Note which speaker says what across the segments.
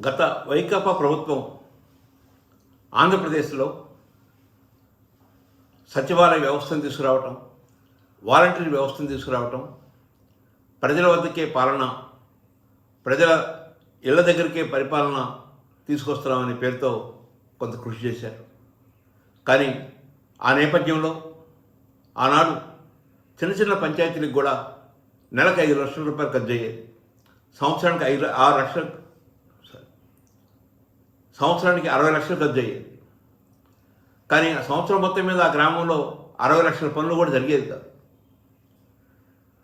Speaker 1: గత వైకాపా ప్రభుత్వం ఆంధ్రప్రదేశ్లో సచివాలయ వ్యవస్థను తీసుకురావటం వాలంటీర్ వ్యవస్థను తీసుకురావటం ప్రజల వద్దకే పాలన ప్రజల ఇళ్ళ దగ్గరికే పరిపాలన తీసుకొస్తున్నామనే పేరుతో కొంత కృషి చేశారు. కానీ ఆ నేపథ్యంలో ఆనాడు చిన్న చిన్న పంచాయతీలకు కూడా నెలకు ఐదు లక్షల రూపాయలు ఖర్చు అయ్యేది సంవత్సరానికి ఐదు ఆరు లక్షలు సంవత్సరానికి అరవై లక్షలు ఖర్చు అయ్యేది కానీ ఆ సంవత్సరం మొత్తం మీద ఆ గ్రామంలో అరవై లక్షల పనులు కూడా జరిగేది కాదు.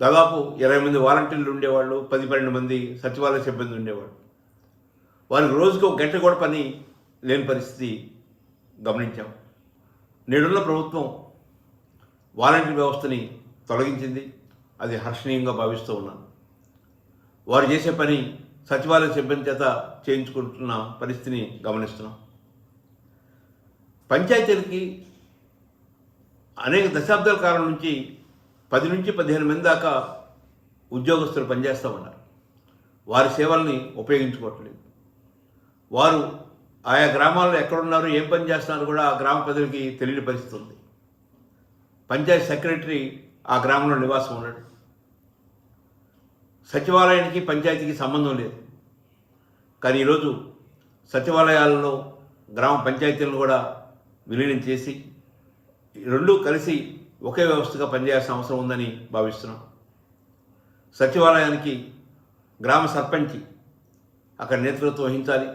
Speaker 1: దాదాపు ఇరవై మంది వాలంటీర్లు ఉండేవాళ్ళు పది పన్నెండు మంది సచివాలయ సిబ్బంది ఉండేవాళ్ళు. వారికి రోజుకు ఒక గంట కూడా పని లేని పరిస్థితి గమనించాం. నేడున్న ప్రభుత్వం వాలంటీర్ వ్యవస్థని తొలగించింది. అది హర్షణీయంగా భావిస్తూ ఉన్నాను. వారు చేసే పని సచివాలయ సిబ్బంది చేత చేయించుకుంటున్న పరిస్థితిని గమనిస్తున్నాం. పంచాయతీలకి అనేక దశాబ్దాల కాలం నుంచి పది నుంచి పదిహేను మంది దాకా ఉద్యోగస్తులు పనిచేస్తూ ఉన్నారు. వారి సేవల్ని ఉపయోగించుకోవట్లేదు. వారు ఆయా గ్రామాల్లో ఎక్కడున్నారు ఏం పని చేస్తున్నారు కూడా ఆ గ్రామ ప్రజలకి తెలియని పరిస్థితి ఉంది. పంచాయతీ సెక్రటరీ ఆ గ్రామంలో నివాసం ఉన్నాడు. సచివాలయానికి పంచాయతీకి సంబంధం లేదు. కానీ ఈరోజు సచివాలయాలలో గ్రామ పంచాయతీలను కూడా విలీనం చేసి రెండు రెండూ కలిసి ఒకే వ్యవస్థగా పనిచేయాల్సిన అవసరం ఉందని భావిస్తున్నాం. సచివాలయానికి గ్రామ సర్పంచి అక్కడ నేతృత్వం వహించాలి.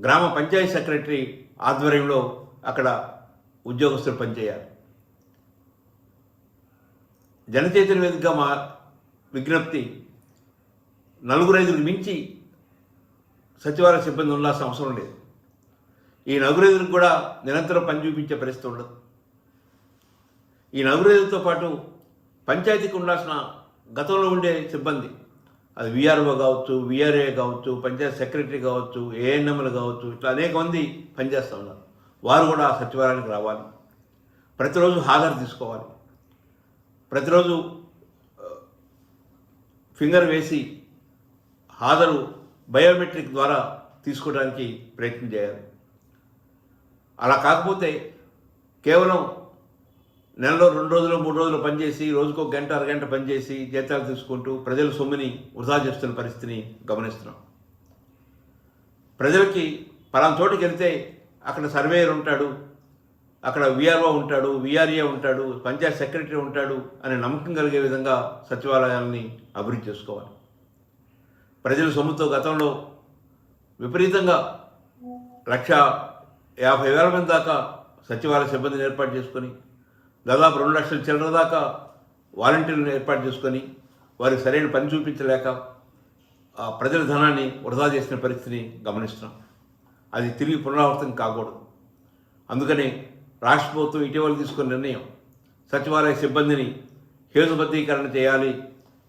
Speaker 1: గ్రామ పంచాయతీ సెక్రటరీ ఆధ్వర్యంలో అక్కడ ఉద్యోగస్తులు పనిచేయాలి. జనచైతన్య వేదికగా మా విజ్ఞప్తి నలుగురు ఐదుగురు మించి సచివాలయ సిబ్బంది ఉండాల్సిన అవసరం లేదు. ఈ నలుగురు కూడా నిరంతరం పని చూపించే పరిస్థితి ఉండదు. ఈ నలుగురు పాటు పంచాయతీకి ఉండాల్సిన గతంలో ఉండే సిబ్బంది అది విఆర్ఓ కావచ్చు విఆర్ఏ కావచ్చు పంచాయతీ సెక్రటరీ కావచ్చు ఏఎన్ఎంలు కావచ్చు ఇట్లా అనేక మంది పనిచేస్తూ ఉన్నారు. వారు కూడా ఆ సచివాలయానికి రావాలి. ప్రతిరోజు హాజరు తీసుకోవాలి. ప్రతిరోజు ఫింగర్ వేసి హాజరు బయోమెట్రిక్ ద్వారా తీసుకోవడానికి ప్రయత్నం చేయాలి. అలా కాకపోతే కేవలం నెలలో రెండు రోజులు మూడు రోజులు పనిచేసి రోజుకు గంట అరగంట పనిచేసి జీతాలు తీసుకుంటూ ప్రజల సొమ్ముని వృధా చేస్తున్న పరిస్థితిని గమనిస్తున్నాం. ప్రజలకి పలానా చోటుకి వెళ్తే అక్కడ సర్వేయర్ ఉంటాడు అక్కడ విఆర్ఓ ఉంటాడు విఆర్ఏ ఉంటాడు పంచాయత్ సెక్రటరీ ఉంటాడు అనే నమ్మకం కలిగే విధంగా సచివాలయాలని అభివృద్ధి చేసుకోవాలి. ప్రజల సొమ్ముతో గతంలో విపరీతంగా లక్ష యాభై వేల మంది దాకా సచివాలయ సిబ్బందిని ఏర్పాటు చేసుకొని దాదాపు రెండు లక్షల చిల్లర దాకా వాలంటీర్లను ఏర్పాటు చేసుకొని వారికి సరైన పని చూపించలేక ఆ ప్రజల ధనాన్ని వృధా చేసిన పరిస్థితిని గమనిస్తున్నాం. అది తిరిగి పునరావృతం కాకూడదు. అందుకని రాష్ట్ర ప్రభుత్వం ఇటీవల తీసుకున్న నిర్ణయం. సచివాలయ సిబ్బందిని హేతుబద్ధీకరణ చేయాలి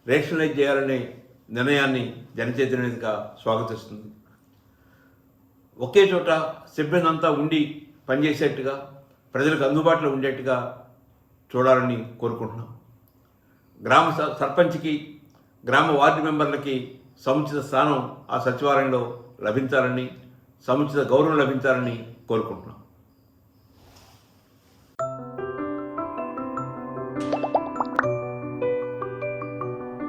Speaker 1: రేషనలైజ్ చేయాలనే నిర్ణయాన్ని జనచైతన్యంగా స్వాగతిస్తుంది. ఒకే చోట సిబ్బంది అంతా ఉండి పనిచేసేట్టుగా ప్రజలకు అందుబాటులో ఉండేట్టుగా చూడాలని కోరుకుంటున్నాం. గ్రామ స- సర్పంచ్కి గ్రామ వార్డు మెంబర్లకి సముచిత స్థానం ఆ సచివాలయంలో లభించాలని సముచిత గౌరవం లభించాలని కోరుకుంటున్నాం.